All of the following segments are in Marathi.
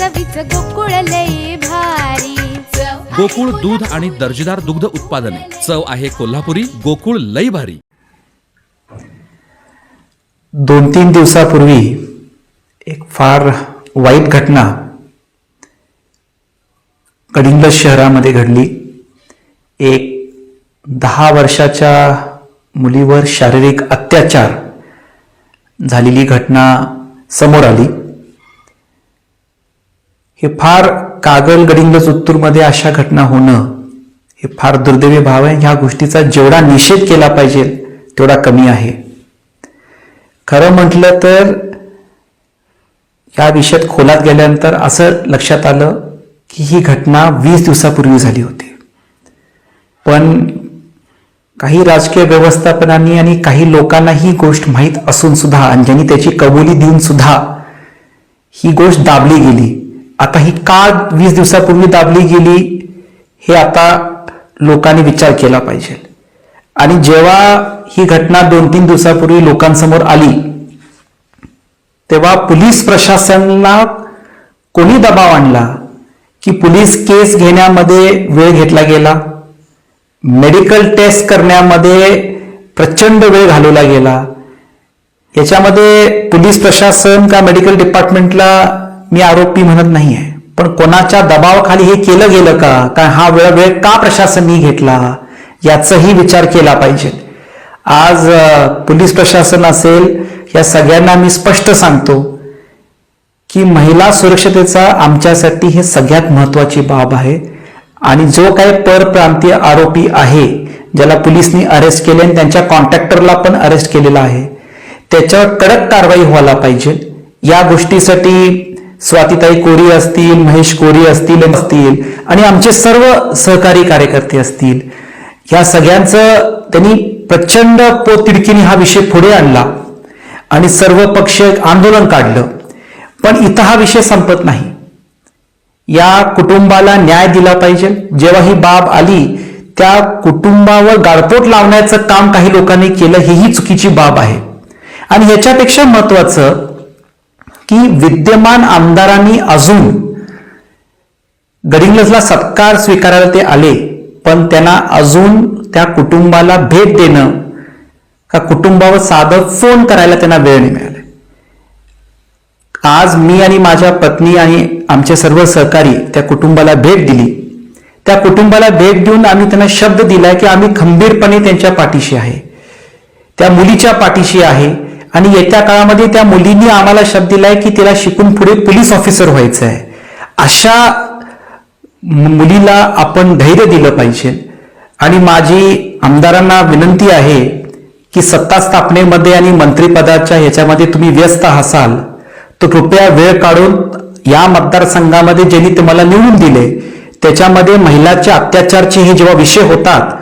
चवीच गोकुळ लई भारी. गोकुळ दूध आणि दर्जेदार दुग्ध उत्पादने. चव आहे कोल्हापुरी गोकुळ लई भारी. दोन तीन दिवसापूर्वी एक फार वाईट घटना कडिंगज शहरामध्ये घडली. एक दहा वर्षाच्या मुलीवर शारीरिक अत्याचार झालेली घटना समोर आली. हे फार कागल गडिंगज उत्तूरमध्ये अशा घटना होणं हे फार दुर्दैवी भाव आहे. ह्या गोष्टीचा जेवढा निषेध केला पाहिजे तेवढा कमी आहे. खरं म्हटलं तर या विषयात खोलात गेल्यानंतर असं लक्षात आलं की ही घटना वीस दिवसापूर्वी झाली होती. पण काही राजकीय व्यवस्थापनांनी आणि काही लोकांना ही गोष्ट माहीत असून सुद्धा आणि ज्यांनी त्याची कबुली देऊन सुद्धा ही गोष्ट दाबली गेली आता ही का वीस दिवसापूर्वी दाबली गेली हे आता लोकांनी विचार केला पाहिजे. आणि जेव्हा ही घटना दोन तीन दिवसापूर्वी लोकांसमोर आली तेव्हा पोलीस प्रशासनाला कोणी दबाव आणला की पोलीस केस घेण्यामध्ये वेळ घेतला गेला मेडिकल टेस्ट करण्यामध्ये प्रचंड वेळ घालवला गेला? याच्यामध्ये पोलीस प्रशासन का मेडिकल डिपार्टमेंटला मी आरोपी म्हणत नाही आहे पण कोणाच्या दबावाखाली हे केलं गेलं का? काय हा वेळ वेळ का प्रशासननी घेतला? याचाही विचार केला पाहिजे. आज पोलीस प्रशासन असेल या सगळ्यांना मी स्पष्ट सांगतो की महिला सुरक्षतेचा आमच्यासाठी हे सगळ्यात महत्वाची बाब आहे. आणि जो काही परप्रांतीय आरोपी आहे ज्याला पोलिसनी अरेस्ट केले आणि त्यांच्या कॉन्ट्रॅक्टरला पण अरेस्ट केलेला आहे त्याच्यावर कडक कारवाई व्हायला पाहिजे. या गोष्टीसाठी स्वातीताई कोरी असतील महेश कोरी असतील असतील आणि आमचे सर्व सहकारी कार्यकर्ते असतील. या सगळ्यांचं त्यांनी प्रचंड पोतिडकीने हा विषय पुढे आणला आणि सर्व पक्ष आंदोलन काढलं. पण इथं हा विषय संपत नाही. या कुटुंबाला न्याय दिला पाहिजे. जेव्हा ही बाब आली त्या कुटुंबावर गाळपोट लावण्याचं काम काही लोकांनी केलं हेही चुकीची बाब आहे. आणि ह्याच्यापेक्षा महत्वाचं की विद्यमान आमदारांनी अजून गडिंग्लजला सत्कार स्वीकारायला ते आले पण त्यांना अजून त्या कुटुंबाला भेट देणं का कुटुंबावर साधं फोन करायला त्यांना वेळ नाही मिळाला. आज मी आणि माझ्या पत्नी आणि आमचे सर्व सहकारी त्या कुटुंबाला भेट दिली. त्या कुटुंबाला भेट देऊन आम्ही त्यांना शब्द दिलाय की आम्ही खंबीरपणे त्यांच्या पाठीशी आहे. त्या मुलीच्या पाठीशी आहे. आणि येत्या काळामध्ये त्या मुलींनी आम्हाला शब्द दिलाय की तिला शिकून पुढे पोलीस ऑफिसर व्हायचं आहे अशा मुलीला आपण धैर्य दिलं पाहिजे. आणि माझी आमदारांना विनंती आहे की सत्ता स्थापनेमध्ये आणि मंत्रिपदाच्या ह्याच्यामध्ये तुम्ही व्यस्त असाल तर कृपया वेळ काढून या मतदारसंघामध्ये ज्यांनी तुम्हाला निवडून दिले त्याच्यामध्ये महिलाच्या अत्याचारचे हे जेव्हा विषय होतात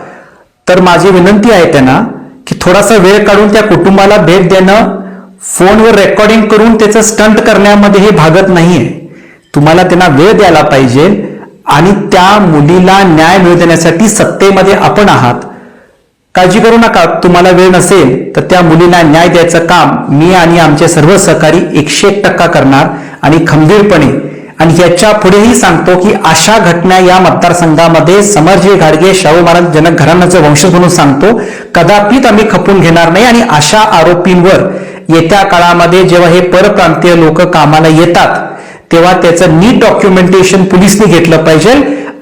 तर माझी विनंती आहे त्यांना की थोडासा वेळ काढून त्या कुटुंबाला भेट देणं फोनवर रेकॉर्डिंग करून त्याचं स्टंट करण्यामध्ये हे भागत नाहीये. तुम्हाला त्यांना वेळ द्यायला पाहिजे आणि त्या मुलीला न्याय मिळवून देण्यासाठी सत्तेमध्ये आपण आहात. काळजी करू नका तुम्हाला वेळ नसेल तर त्या मुलीला न्याय द्यायचं काम मी आणि आमचे सर्व सहकारी एकशे एक टक्का करणार आणि खंबीरपणे आणि ह्याच्या पुढेही सांगतो की अशा घटना या मतदारसंघामध्ये समरजी घाडगे शाहू महाराज जनक घराण्याचं वंशज म्हणून सांगतो. कदापित आम्ही खपून घेणार नाही आणि अशा आरोपींवर येत्या काळामध्ये जेव्हा हे परप्रांतीय लोक कामाला येतात तेव्हा त्याचं नीट डॉक्युमेंटेशन पोलिसने घेतलं पाहिजे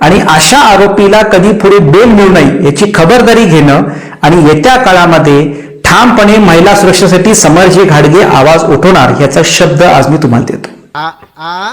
आणि अशा आरोपीला कधी पुढे बेल मिळू नये याची खबरदारी घेणं आणि येत्या काळामध्ये ठामपणे महिला सुरक्षेसाठी समरजी घाडगे आवाज उठवणार याचा शब्द आज मी तुम्हाला देतो. आ आ